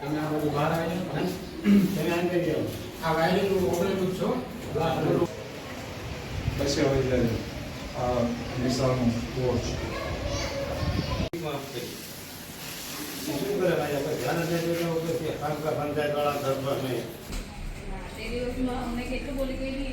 તમે આ બધું બહાર આવી. તમે અંદર જાઓ. આ વાયરિંગ ઓપરેલું છો પછી હવે જ્યારે આ નિશાળનું બોર્ડ શું કરે ભાઈ આપણે ધ્યાન નથી દેવું કે તે ખાનગા પંચાયતવાળા સરપંચ નહીં. તે દિવસમાં અમને કેટલું બોલી ગયેલી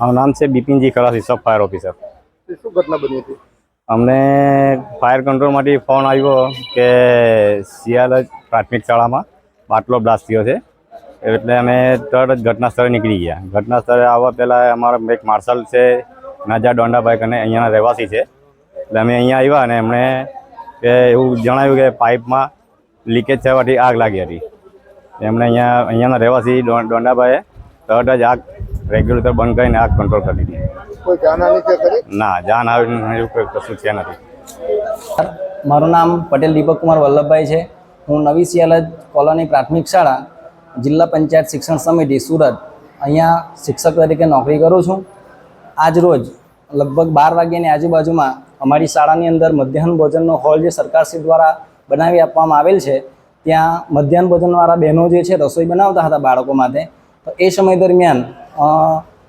મારું નામ છે બિપિનજી ખલાસી સબ ફાયર ઓફિસર શું ઘટના બની હતી? અમને ફાયર કંટ્રોલમાંથી ફોન આવ્યો કે શિયાળ પ્રાથમિક શાળામાં બાટલો બ્લાસ્ટ થયો છે. એટલે અમે તરત જ ઘટના સ્થળે નીકળી ગયા. ઘટના સ્થળે આવવા પહેલાં અમારા એક માર્શલ છે નાજા ડોંડાભાઈ અને અહીંયાના રહેવાસી છે. એટલે અમે અહીંયા આવ્યા અને એમણે કે એવું જણાવ્યું કે પાઇપમાં લીકેજ થવાથી આગ લાગી હતી. એમણે અહીંયા અહીંયાના રહેવાસી ડોંડાભાઈએ તરત જ આગ રેગ્યુલેટર બંધ કરીને આગ કંટ્રોલ કરી દીધી. કોઈ જાનહાની ના જાન આવે એવું કોઈ કશું છે નથી. મારું નામ પટેલ દીપક કુમાર વલ્લભભાઈ છે. હું નવી સિયાલજ કોલોની પ્રાથમિક શાળા જિલ્લા પંચાયત શિક્ષણ સમિતિ સુરત. અહીંયા શિક્ષક તરીકે નોકરી કરું છું. આજ રોજ લગભગ બાર વાગ્યાની આજુબાજુમાં અમારી શાળાની અંદર મધ્યાહન ભોજનનો હોલ જે સરકારશ્રી દ્વારા બનાવી આપવામાં આવેલ છે ત્યાં મધ્યાહન ભોજનવાળા બહેનો જે છે રસોઈ બનાવતા હતા બાળકો માટે. તો એ સમય દરમિયાન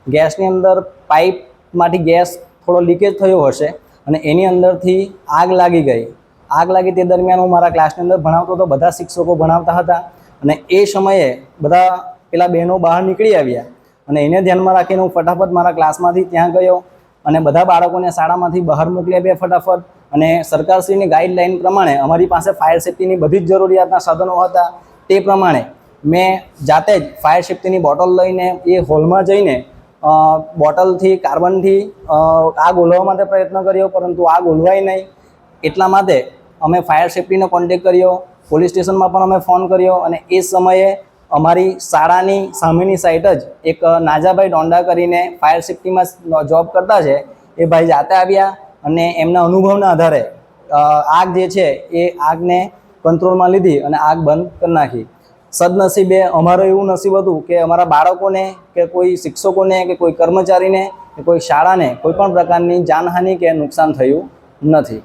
ગેસની અંદર પાઇપમાંથી ગેસ થોડો લીકેજ થયો હશે અને એની અંદરથી આગ લાગી ગઈ. આગ લાગી તે દરમિયાન હું મારા ક્લાસની અંદર ભણાવતો હતો, બધા શિક્ષકો ભણાવતા હતા અને એ સમયે બધા પેલા બહેનો બહાર નીકળી આવ્યા અને એને ધ્યાનમાં રાખીને હું ફટાફટ મારા ક્લાસમાંથી ત્યાં ગયો અને બધા બાળકોને શાળામાંથી બહાર મોકલી આપ્યા ફટાફટ અને સરકારશ્રીની ગાઈડલાઈન પ્રમાણે અમારી પાસે ફાયર સેફ્ટીની બધી જ જરૂરિયાતના સાધનો હતા તે પ્રમાણે મેં જાતે જ ફાયર સેફ્ટીની બોટલ લઈને એ હોલમાં જઈને બોટલથી કાર્બનથી આગ ઓલવવા માટે પ્રયત્ન કર્યો, પરંતુ આગ ઓલવાય નહીં. એટલા માટે અમે ફાયર સેફ્ટીનો કોન્ટેક કર્યો પોલીસ સ્ટેશનમાં પણ અમે ફોન કર્યો અને એ સમયે અમારી શાળાની સામેની સાઈડ જ એક નાજાભાઈ ડોંડા કરીને ફાયર સેફ્ટીમાં જોબ કરતા છે. એ ભાઈ જાતે આવ્યા અને એમના અનુભવના આધારે આગ જે છે એ આગને કંટ્રોલમાં લીધી અને આગ બંધ કરી નાખી. સદનસીબે અમારું એવું નસીબ હતું કે અમારા બાળકોને કે કોઈ શિક્ષકોને કે કોઈ કર્મચારીને કે કોઈ શાળાને કોઈ પણ પ્રકારની જાનહાનિ કે નુકસાન થયું નથી.